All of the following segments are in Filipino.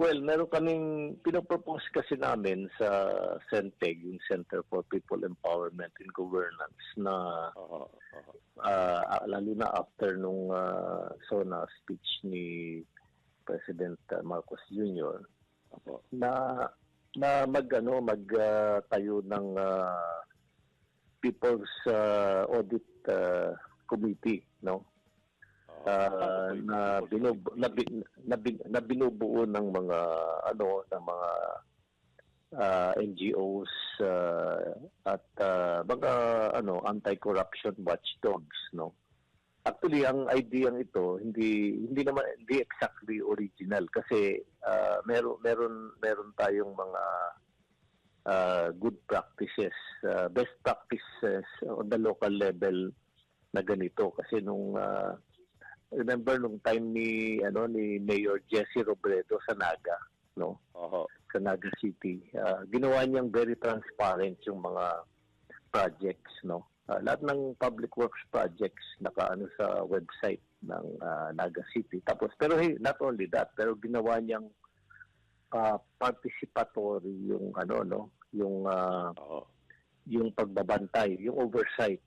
Well, meron kaming pinopropose kasi namin sa CENTEG, yung Center for People Empowerment and Governance na oo. ah, lalo na after nung ah, SONA speech ni President ah, Marcos Jr. Na na mag ano magtayo ng ah, People's ah, Audit ah, Committee, no? Yung na binub na, na, na binubuo ng mga ano ng mga ah, NGOs ah, at ah, mga ano anti-corruption watchdogs no? Actually ang idea ito hindi hindi naman hindi exactly original kasi ah, meron meron meron tayong mga ah, good practices ah, best practices on the local level na ganito. Kasi nung ah, remember nung time ni ano ni Mayor Jesse Robredo sa Naga no? Oo. sa Naga City. Ah, ginawa niyang very transparent yung mga projects no? Ah, lahat ng public works projects nakaano sa website ng ah, Naga City. Tapos pero hey, not only that pero ginawa niyang ah, participatory yung ano no? Yung Oo. yung pagbabantay yung oversight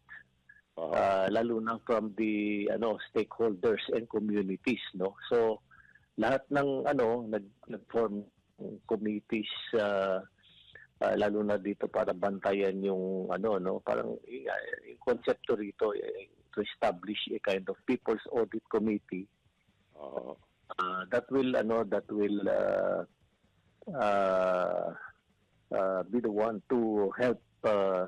Uh, lalo na from the ano stakeholders and communities no? So lahat ng ano nag nag-form committees uh, uh, lalo na dito para bantayan yung ano no? Parang uh, yung konsepto rito eh, to establish a kind of people's audit committee. Oo. uh, that will ano that will uh, uh, uh, be the one to help uh,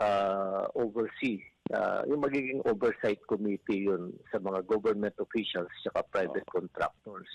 uh, oversee. Uh, yung magiging oversight committee yun sa mga government officials at private contractors